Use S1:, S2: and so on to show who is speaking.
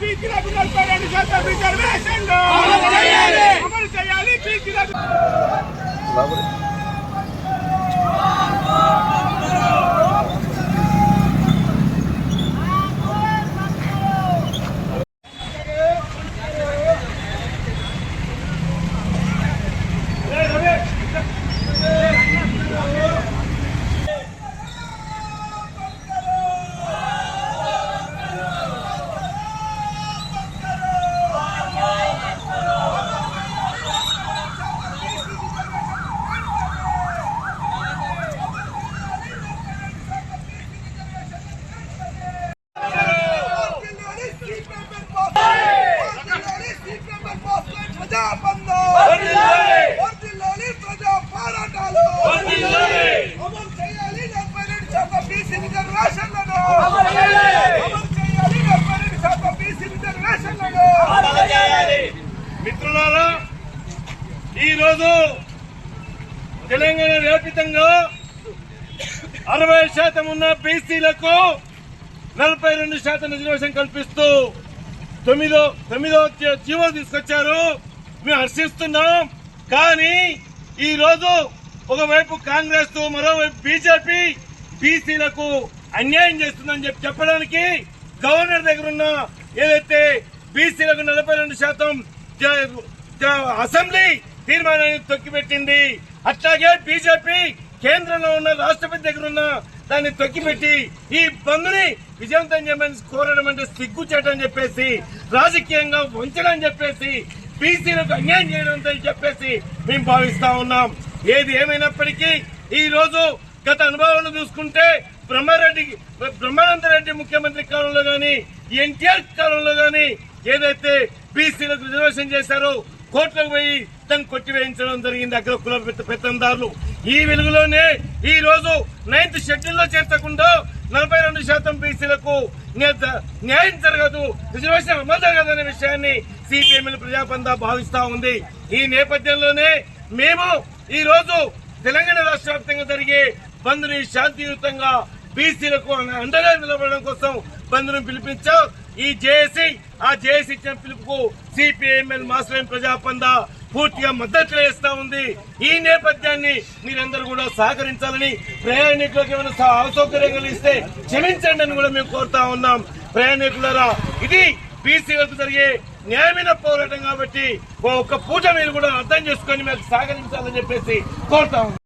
S1: బీసీలకు నలభై రెండు శాతం రిజర్వేషన్లు
S2: అమలు చేయాలి.
S1: అమలు చేయాలి
S2: ఈరోజు తెలంగాణ వ్యాపితంగా అరవై శాతం ఉన్న బీసీలకు నలభై రెండు శాతం రిజర్వేషన్ కల్పిస్తూ తొమ్మిదో తొమ్మిదో జీవో తీసుకొచ్చారు. మేము హర్షిస్తున్నాం. కానీ ఈ రోజు ఒకవైపు కాంగ్రెస్ మరోవైపు బీజేపీ బీసీలకు అన్యాయం చేస్తుందని చెప్పి చెప్పడానికి గవర్నర్ దగ్గర ఉన్న ఏదైతే బీసీలకు నలభై రెండు శాతం అసెంబ్లీ తీర్మానాన్ని తొక్కిపెట్టింది. అట్లాగే బీజేపీ కేంద్రంలో ఉన్న రాష్ట్రపతి దగ్గర ఉన్న దాన్ని తొక్కిపెట్టి ఈ బంద్ని విజయవంతం చేయమని కోరడం అంటే సిగ్గుచేట అని చెప్పేసి రాజకీయంగా వంచడం అని చెప్పేసి బీసీలకు అన్యాయం చేయడం అని చెప్పేసి మేము భావిస్తా ఉన్నాం. ఏది ఏమైనప్పటికీ ఈ రోజు గత అనుభవాలను చూసుకుంటే బ్రహ్మారెడ్డి బ్రహ్మానంద రెడ్డి ముఖ్యమంత్రి కాలంలో గాని ఎన్టీఆర్ కాలంలో గాని ఏదైతే బీసీలకు రిజర్వేషన్ చేశారో కోర్టులకు పోయి దాన్ని కొట్టివేయించడం జరిగింది అగ్ర కుల పెత్తందారులు. ఈ వెలుగులోనే ఈ రోజు నైన్త్ షెడ్యూల్లో చేర్చకుండా నలభై రెండు శాతం బీసీలకు న్యాయం జరగదు రిజర్వేషన్ అమలు జరగదనే విషయాన్ని సిపిఎంఎల్ ప్రజాపంద భావిస్తా ఉంది. ఈ నేపథ్యంలోనే మేము ఈ రోజు తెలంగాణ రాష్ట్ర వ్యాప్తంగా జరిగే బంద్ని శాంతియుతంగా బీసీలకు అండగా నిలబడడం కోసం బంద్ను పిలిపించాం. ఈ జేఏసీ ఆ జేఏసీ ఇచ్చిన పిలుపుకు సిపిఐఎంఎల్ మాస్టర్ ప్రజాపంద పూర్తిగా మద్దతు చేస్తా ఉంది. ఈ నేపథ్యాన్ని మీరందరూ కూడా సహకరించాలని ప్రయాణికులకు ఏమైనా అసౌకర్యం కలిగిస్తే క్షమించండి అని కూడా మేము కోరుతా ఉన్నాం. ప్రయాణికులరా ఇది బీసీలకు జరిగే న్యాయమైన పోరాటం కాబట్టి ఒక్క పూట మీరు కూడా అర్థం చేసుకొని మీకు సహకరించాలని చెప్పేసి కోరుతా ఉన్నాం.